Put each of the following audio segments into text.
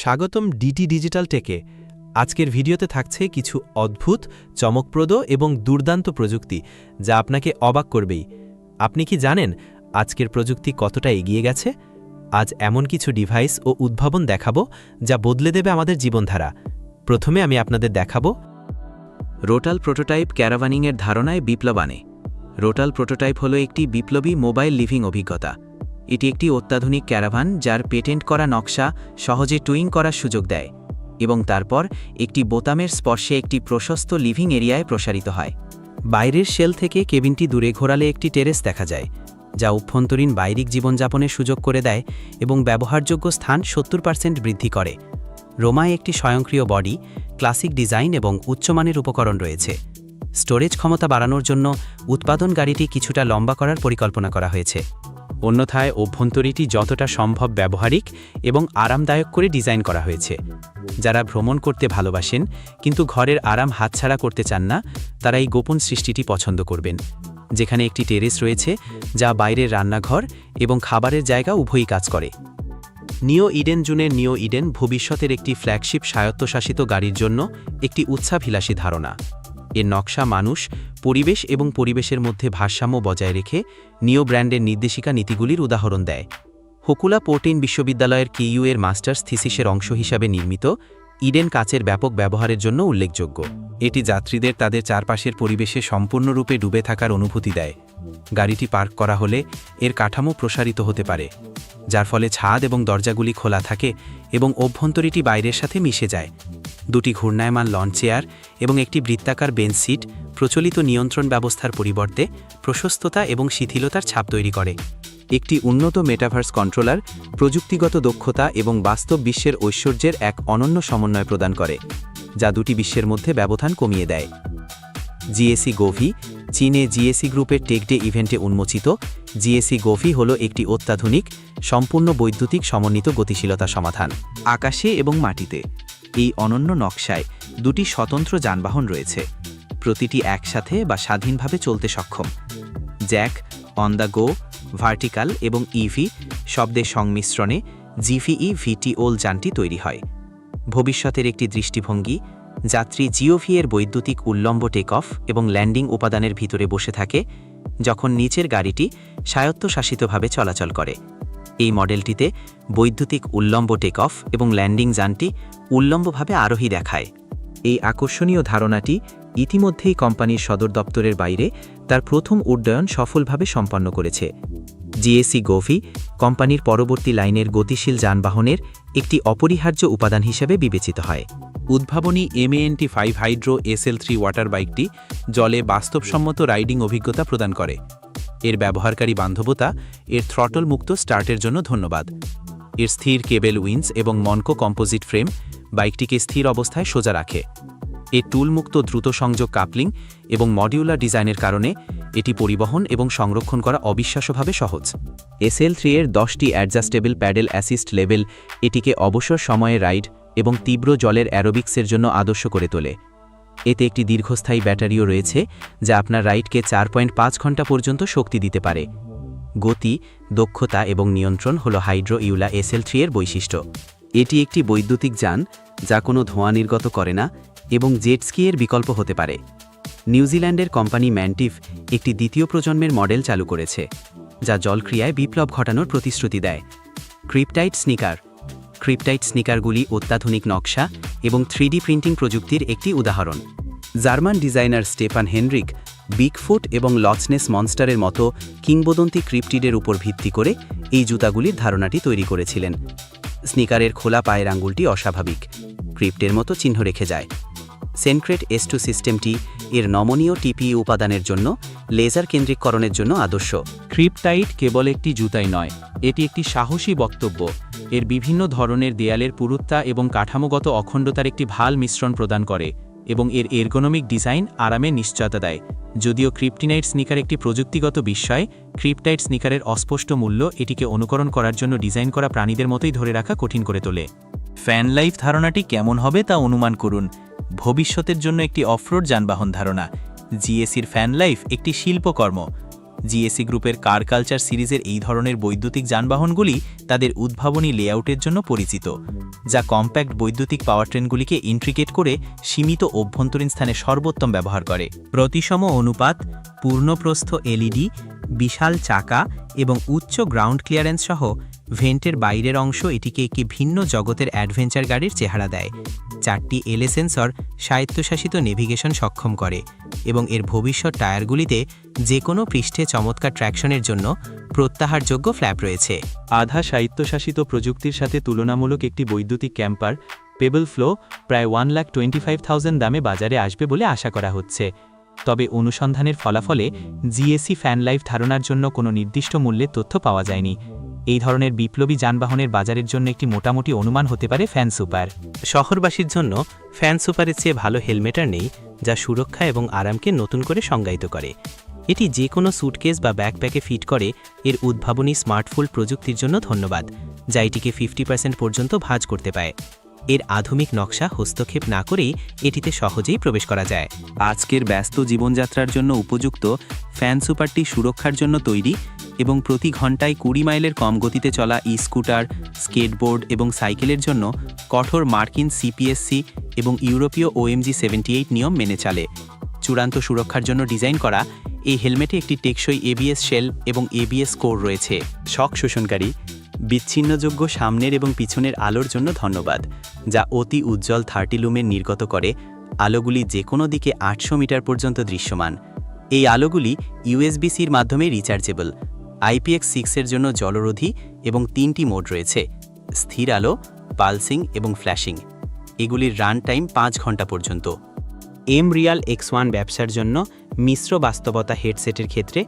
স্বাগতম DT digital টেকে। আজকের ভিডিওতে থাকছে কিছু অদ্ভুত, চমকপ্রদ এবং দুর্দান্ত প্রযুক্তি, যা আপনাকে অবাক করবেই। আপনি কি জানেন আজকের প্রযুক্তি কতটা এগিয়ে গেছে? আজ এমন কিছু ডিভাইস ও উদ্ভাবন দেখাবো, যা বদলে দেবে আমাদের জীবনধারা। প্রথমে আমি আপনাদের দেখাবো রোটাল প্রোটোটাইপ ক্যারাভানিংয়ের ধারণায় বিপ্লব আনে রোটাল প্রোটোটাইপ হলো একটি বিপ্লবী মোবাইল লিভিং অভিজ্ঞতা। এটি একটি অত্যাধুনিক ক্যারাভান যার পেটেন্ট করা নকশা সহজে টুইং করার সুযোগ দেয় এবং তারপর একটি বোতামের স্পর্শে একটি প্রশস্ত লিভিং এরিয়ায় প্রসারিত হয়। বাইরের শেল থেকে কেবিনটি দূরে ঘোরালে একটি টেরেস দেখা যায়, যা অভ্যন্তরীণ বাইরিক জীবনযাপনের সুযোগ করে দেয় এবং ব্যবহারযোগ্য স্থান সত্তর পার্সেন্ট বৃদ্ধি করে। রোমায় একটি স্বয়ংক্রিয় বডি, ক্লাসিক ডিজাইন এবং উচ্চমানের উপকরণ রয়েছে। স্টোরেজ ক্ষমতা বাড়ানোর জন্য উৎপাদন গাড়িটি কিছুটা লম্বা করার পরিকল্পনা করা হয়েছে। অন্যথায় অভ্যন্তরীটি যতটা সম্ভব ব্যবহারিক এবং আরামদায়ক করে ডিজাইন করা হয়েছে। যারা ভ্রমণ করতে ভালোবাসেন, কিন্তু ঘরের আরাম হাতছাড়া করতে চান না, তারা এই গোপন সৃষ্টিটি পছন্দ করবেন। যেখানে একটি টেরেস রয়েছে, যা বাইরের রান্নাঘর এবং খাবারের জায়গা উভয়ই কাজ করে। নিও ইডেন জুনের নিও ইডেন ভবিষ্যতের একটি ফ্ল্যাগশিপ স্বায়ত্তশাসিত গাড়ির জন্য একটি উৎসাভিলাষী ধারণা। এর নকশা মানুষ পরিবেশ এবং পরিবেশের মধ্যে ভারসাম্য বজায় রেখে নিও ব্র্যান্ডের নির্দেশিকা নীতিগুলির উদাহরণ দেয়। হকুলা পোর্টিন বিশ্ববিদ্যালয়ের কেইউ এর মাস্টার্স থিসিসের অংশ হিসাবে নির্মিত, ইডেন কাচের ব্যাপক ব্যবহারের জন্য উল্লেখযোগ্য। এটি যাত্রীদের তাদের চারপাশের পরিবেশে সম্পূর্ণরূপে ডুবে থাকার অনুভূতি দেয়। গাড়িটি পার্ক করা হলে এর কাঠামো প্রসারিত হতে পারে, যার ফলে ছাদ এবং দরজাগুলি খোলা থাকে এবং অভ্যন্তরীটি বাইরের সাথে মিশে যায়। দুটি ঘূর্ণায়মান লন চেয়ার এবং একটি বৃত্তাকার বেঞ্চ সিট প্রচলিত নিয়ন্ত্রণ ব্যবস্থার পরিবর্তে প্রশস্ততা এবং শিথিলতার ছাপ তৈরি করে। একটি উন্নত মেটাভার্স কন্ট্রোলার প্রযুক্তিগত দক্ষতা এবং বাস্তব বিশ্বের ঐশ্বর্যের এক অনন্য সমন্বয় প্রদান করে। যা দুটি বিশ্বের মধ্যে ব্যবধান কমিয়ে দেয়। জিএসি গোভি, চীনে জিএসি গ্রুপের টেকডে ইভেন্টে উন্মোচিত জিএসি গোভি হল একটি অত্যাধুনিক, সম্পূর্ণ বৈদ্যুতিক সমন্বিত গতিশীলতা সমাধান। আকাশে এবং মাটিতে। এই অনন্য নকশায় দুটি স্বতন্ত্র যানবাহন রয়েছে। প্রতিটি একসাথে বা স্বাধীনভাবে চলতে সক্ষম। Jack on the go, vertical এবং ইভি শব্দের সংমিশ্রণে জিভিই ভিটিওল যানটি তৈরি হয়। ভবিষ্যতের একটি দৃষ্টিভঙ্গি, যাত্রী জিওভি এর বৈদ্যুতিক উল্লম্ব টেক অফ এবং ল্যান্ডিং উপাদানের ভিতরে বসে থাকে, যখন নিচের গাড়িটি স্বায়ত্তশাসিতভাবে চলাচল করে। এই মডেলটিতে বৈদ্যুতিক উল্লম্ব টেক অফ এবং ল্যান্ডিং যানটি উল্লম্বভাবে আরোহী দেখায়। এই আকর্ষণীয় ধারণাটি ইতিমধ্যেই কোম্পানির সদর দপ্তরের বাইরে তার প্রথম উড্ডয়ন সফলভাবে সম্পন্ন করেছে। জিএসি গোভি কোম্পানির পরবর্তী লাইনের গতিশীল যানবাহনের একটি অপরিহার্য উপাদান হিসেবে বিবেচিত হয়। উদ্ভাবনী MANT five hydro SL three water বাইকটি জলে বাস্তবসম্মত রাইডিং অভিজ্ঞতা প্রদান করে। এর ব্যবহারকারী বান্ধবতা এর থ্রটল মুক্ত স্টার্টের জন্য ধন্যবাদ। এর স্থির কেবেল উইন্স এবং মনকো কম্পোজিট ফ্রেম বাইকটিকে স্থির অবস্থায় সোজা রাখে। এর টুলমুক্ত দ্রুত সংযোগ কাপলিং এবং মডিউলার ডিজাইনের কারণে এটি পরিবহন এবং সংরক্ষণ করা অবিশ্বাস্যভাবে সহজ। এসএল থ্রি এর দশটি অ্যাডজাস্টেবল প্যাডেল অ্যাসিস্ট লেভেল এটিকে অবসর সময়ে রাইড এবং তীব্র জলের অ্যারোবিক্সের জন্য আদর্শ করে তোলে। এতে একটি দীর্ঘস্থায়ী ব্যাটারিও রয়েছে, যা আপনার রাইডকে চার পয়েন্ট পাঁচ ঘণ্টা পর্যন্ত শক্তি দিতে পারে। গতি, দক্ষতা এবং নিয়ন্ত্রণ হল হাইড্রো ইউলা এসএল থ্রি এর বৈশিষ্ট্য। এটি একটি বৈদ্যুতিক যান, যা কোনো ধোঁয়া নির্গত করে না এবং জেট এর বিকল্প হতে পারে। নিউজিল্যান্ডের কোম্পানি ম্যান্টিভ একটি দ্বিতীয় প্রজন্মের মডেল চালু করেছে, যা জলক্রিয়ায় বিপ্লব ঘটানোর প্রতিশ্রুতি দেয়। ক্রিপটাইট স্নিকার। ক্রিপটাইট স্নিকারগুলি অত্যাধুনিক নকশা এবং থ্রিডি প্রিন্টিং প্রযুক্তির একটি উদাহরণ। German designer Stefan Henrik, Bigfoot এবং লচনেস মনস্টারের মতো কিংবদন্তি ক্রিপ্টিডের উপর ভিত্তি করে এই জুতাগুলির ধারণাটি তৈরি করেছিলেন। স্নিকারের খোলা পায়ের আঙ্গুলটি অস্বাভাবিক। ক্রিপ্টের মতো চিহ্ন রেখে যায়। সেনক্রেট এস টু সিস্টেমটি এর নমনীয় টিপি উপাদানের জন্য লেজার কেন্দ্রিককরণের জন্য আদর্শ। ক্রিপটাইট কেবল একটি জুতাই নয়, এটি একটি সাহসী বক্তব্য। এর বিভিন্ন ধরনের দেয়ালের পুরুত্বা এবং কাঠামোগত অখণ্ডতার একটি ভালো মিশ্রণ প্রদান করে এবং এর এরগোনমিক ডিজাইন আরামে নিশ্চয়তা দেয়। যদিও ক্রিপ্টিনাইট স্নিকার একটি প্রযুক্তিগত বিস্ময় ক্রিপ্টাইট স্নিকারের অস্পষ্ট মূল্য এটিকে অনুকরণ করার জন্য ডিজাইন করা প্রাণীদের মতোই ধরে রাখা কঠিন করে তোলে। ফ্যান লাইফ ধারণাটি কেমন হবে তা অনুমান করুন। ভবিষ্যতের জন্য একটি অফরোড যানবাহন ধারণা। জিএসির ফ্যান লাইফ একটি শিল্পকর্ম। জিএসি গ্রুপের কার কালচার সিরিজের এই ধরনের বৈদ্যুতিক যানবাহনগুলি তাদের উদ্ভাবনী লেআউটের জন্য পরিচিত, যা কম্প্যাক্ট বৈদ্যুতিক পাওয়ার ট্রেনগুলিকে ইন্ট্রিকেট করে সীমিত অভ্যন্তরীণ স্থানে সর্বোত্তম ব্যবহার করে। প্রতিসম অনুপাত, পূর্ণপ্রস্থ এলইডি, বিশাল চাকা এবং উচ্চ গ্রাউন্ড ক্লিয়ারেন্স সহ ভেন্টের বাইরের অংশ এটিকে একটি ভিন্ন জগতের অ্যাডভেঞ্চার গাড়ির চেহারা দেয়। চারটি এলএ সেন্সর স্বায়ত্তশাসিত নেভিগেশন সক্ষম করে এবং এর ভবিষ্যৎ টায়ারগুলিতে যে কোনো পৃষ্ঠে চমৎকার ট্র্যাকশনের জন্য প্রত্যাহারযোগ্য ফ্ল্যাপ রয়েছে। আধা স্বায়ত্তশাসিত প্রযুক্তির সাথে তুলনামূলক একটি বৈদ্যুতিক ক্যাম্পার, পেবল ফ্লো, প্রায় one lakh twenty five thousand দামে বাজারে আসবে বলে আশা করা হচ্ছে। তবে অনুসন্ধানের ফলাফলে জিএসি ফ্যান লাইফ ধারণার জন্য কোনো নির্দিষ্ট মূল্যের তথ্য পাওয়া যায়নি। এই ধরনের বিপ্লবী যানবাহনের বাজারের জন্য একটি মোটামুটি অনুমান হতে পারে ফ্যান সুপার। শহরবাসীর জন্য ফ্যান সুপারের চেয়ে ভালো হেলমেটার নেই, যা সুরক্ষা এবং আরামকে নতুন করে সংজ্ঞায়িত করে। এটি যে কোনো স্যুটকেস বা ব্যাকপ্যাকে ফিট করে, এর উদ্ভাবনী স্মার্টফোন প্রযুক্তির জন্য ধন্যবাদ, যা এটিকে ফিফটি পার্সেন্ট পর্যন্ত ভাজ করতে পারে। এর আধুনিক নকশা হস্তক্ষেপ না করেই এটিতে সহজেই প্রবেশ করা যায়। আজকের ব্যস্ত জীবনযাত্রার জন্য উপযুক্ত ফ্যান সুপারটি সুরক্ষার জন্য তৈরি এবং প্রতি ঘন্টায় কুড়ি মাইলের কম গতিতে চলা ই স্কুটার স্কেটবোর্ড এবং সাইকেলের জন্য কঠোর মার্কিন সিপিএসসি এবং ইউরোপীয় ওএমজি সেভেন্টি এইট নিয়ম মেনে চলে। চূড়ান্ত সুরক্ষার জন্য ডিজাইন করা এই হেলমেটে একটি টেকসই এবিএস শেল এবং এবিএস কোর রয়েছে। শক শোষণকারী বিচ্ছিন্নযোগ্য সামনের এবং পিছনের আলোর জন্য ধন্যবাদ, যা অতি উজ্জ্বল থার্টি লুমের নির্গত করে আলোগুলি যে কোনো দিকে আটশো মিটার পর্যন্ত দৃশ্যমান। এই আলোগুলি ইউএসবিসির মাধ্যমে রিচার্জেবল, আইপিএক্স সিক্সের জন্য জলরোধী এবং তিনটি মোড রয়েছে, স্থির আলো, পালসিং এবং ফ্ল্যাশিং। এগুলির রান টাইম পাঁচ ঘণ্টা পর্যন্ত। এম রিয়াল এক্স ওয়ান ব্যবসার জন্য মিশ্র বাস্তবতা হেডসেটের ক্ষেত্রে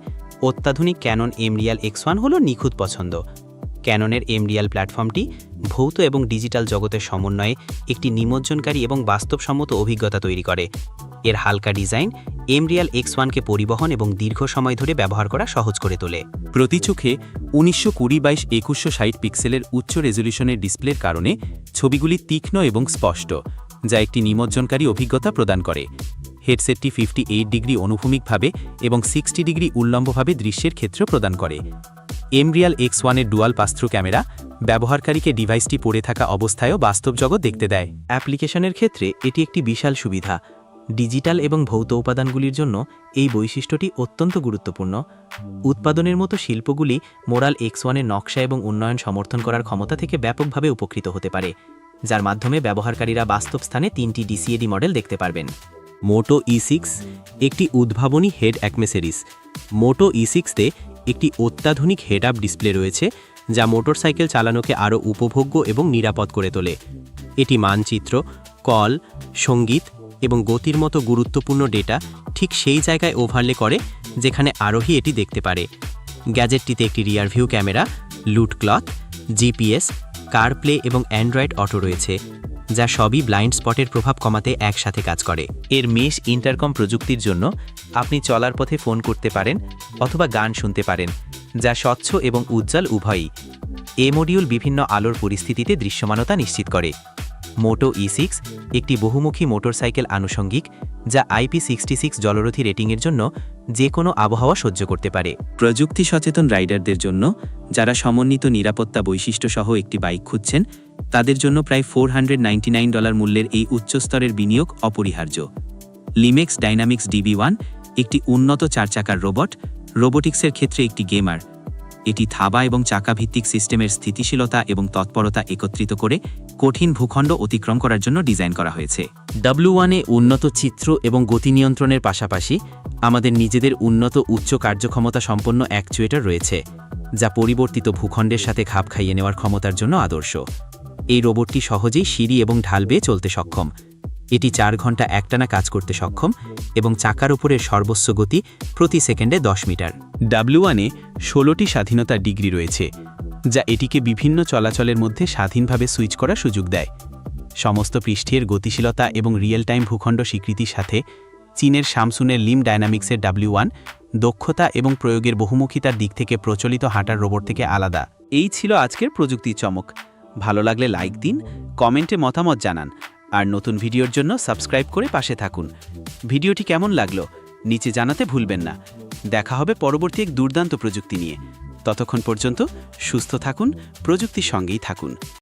অত্যাধুনিক Canon M real X one হল নিখুঁত পছন্দ। ক্যাননের এম রিয়াল প্ল্যাটফর্মটি ভৌত এবং ডিজিটাল জগতের সমন্বয়ে একটি নিমজ্জনকারী এবং বাস্তবসম্মত অভিজ্ঞতা তৈরি করে। এর হালকা ডিজাইন এমরিয়াল এক্স ওয়ানকে পরিবহন এবং দীর্ঘ সময় ধরে ব্যবহার করা সহজ করে তোলে। প্রতি চোখে উনিশশো কুড়ি বাইশ একুশশো ষাট পিক্সেলের উচ্চ রেজলিউশনের ডিসপ্লের কারণে ছবিগুলি তীক্ষ্ণ এবং স্পষ্ট, যা একটি নিমজ্জনকারী অভিজ্ঞতা প্রদান করে। হেডসেটটি ফিফটি এইট ডিগ্রি অনুভূমিকভাবে এবং সিক্সটি ডিগ্রি উল্লম্বভাবে দৃশ্যের ক্ষেত্র প্রদান করে। এমরিয়াল এক্স ওয়ানের ডুয়াল পাস্ত্রু ক্যামেরা ব্যবহারকারীকে ডিভাইসটি পড়ে থাকা অবস্থায়ও বাস্তব জগৎ দেখতে দেয়। অ্যাপ্লিকেশনের ক্ষেত্রে এটি একটি বিশাল সুবিধা। ডিজিটাল এবং ভৌত উপাদানগুলির জন্য এই বৈশিষ্ট্যটি অত্যন্ত গুরুত্বপূর্ণ। উৎপাদনের মতো শিল্পগুলি মোরাল এক্স ওয়ানের নকশা এবং উন্নয়ন সমর্থন করার ক্ষমতা থেকে ব্যাপকভাবে উপকৃত হতে পারে, যার মাধ্যমে ব্যবহারকারীরা বাস্তব স্থানে তিনটি ডিসিএডি মডেল দেখতে পারবেন। মোটো ই সিক্স একটি উদ্ভাবনী হেড অ্যাকমেসেরিস মোটো ই সিক্সতে একটি অত্যাধুনিক হেড আপ ডিসপ্লে রয়েছে, যা মোটরসাইকেল চালানোকে আরও উপভোগ্য এবং নিরাপদ করে তোলে। এটি মানচিত্র, কল, সংগীত এবং গতির মতো গুরুত্বপূর্ণ ডেটা ঠিক সেই জায়গায় ওভারলে করে, যেখানে আরোহী এটি দেখতে পারে। গ্যাজেটটিতে একটি রিয়ার ভিউ ক্যামেরা, লুট ক্লথ, জিপিএস কার প্লে এবং অ্যান্ড্রয়েড অটো রয়েছে। যা সবই ব্লাইন্ড স্পটের প্রভাব কমাতে একসাথে কাজ করে। এর মেশ ইন্টারকম প্রযুক্তির জন্য আপনি চলার পথে ফোন করতে পারেন অথবা গান শুনতে পারেন, যা স্বচ্ছ এবং উজ্জ্বল উভয়ই। এ মডিউল বিভিন্ন আলোর পরিস্থিতিতে দৃশ্যমানতা নিশ্চিত করে। মোটো ই সিক্স একটি বহুমুখী মোটরসাইকেল আনুষঙ্গিক, যা আইপি সিক্সটি সিক্স জলরথী রেটিংয়ের জন্য যে কোনো আবহাওয়া সহ্য করতে পারে। প্রযুক্তি সচেতন রাইডারদের জন্য, যারা সমন্বিত নিরাপত্তা বৈশিষ্ট্য সহ একটি বাইক খুঁজছেন, তাদের জন্য প্রায় ফোর ডলার মূল্যের এই উচ্চস্তরের বিনিয়োগ অপরিহার্য। লিমেক্স ডাইনামিক্স ডিবি ওয়ান একটি উন্নত চার চাকার রোবট, রোবোটিক্সের ক্ষেত্রে একটি গেমার এটি থাবা এবং চাকা ভিত্তিক সিস্টেমের স্থিতিশীলতা এবং তৎপরতা একত্রিত করে কঠিন ভূখণ্ড অতিক্রম করার জন্য ডিজাইন করা হয়েছে। ডাব্লু ওয়ানে উন্নত চিত্র এবং গতি নিয়ন্ত্রণের পাশাপাশি আমাদের নিজেদের উন্নত উচ্চ কার্যক্ষমতা সম্পন্ন অ্যাকচুয়েটর রয়েছে, যা পরিবর্তিত ভূখণ্ডের সাথে খাপ খাইয়ে নেওয়ার ক্ষমতার জন্য আদর্শ। এই রোবটটি সহজেই সিঁড়ি এবং ঢাল বেয়ে চলতে সক্ষম এটি চার ঘণ্টা একটানা কাজ করতে সক্ষম এবং চাকার উপরের সর্বোচ্চ গতি প্রতি সেকেন্ডে দশ মিটার। ডাব্লু ওয়ানে ষোলোটি স্বাধীনতার ডিগ্রি রয়েছে, যা এটিকে বিভিন্ন চলাচলের মধ্যে স্বাধীনভাবে সুইচ করার সুযোগ দেয়। সমস্ত পৃষ্ঠের গতিশীলতা এবং রিয়েল টাইম ভূখণ্ড স্বীকৃতির সাথে চীনের সামসুনের লিম ডায়নামিক্সের ডাব্লিউ ওয়ান দক্ষতা এবং প্রয়োগের বহুমুখিতার দিক থেকে প্রচলিত হাঁটার রোবট থেকে আলাদা। এই ছিল আজকের প্রযুক্তির চমক। ভালো লাগলে লাইক দিন, কমেন্টে মতামত জানান। আর নতুন ভিডিওর জন্য সাবস্ক্রাইব করে পাশে থাকুন। ভিডিওটি কেমন লাগল নিচে জানাতে ভুলবেন না। দেখা হবে পরবর্তী এক দুর্দান্ত প্রযুক্তি নিয়ে। ততক্ষণ পর্যন্ত সুস্থ থাকুন, প্রযুক্তির সঙ্গেই থাকুন।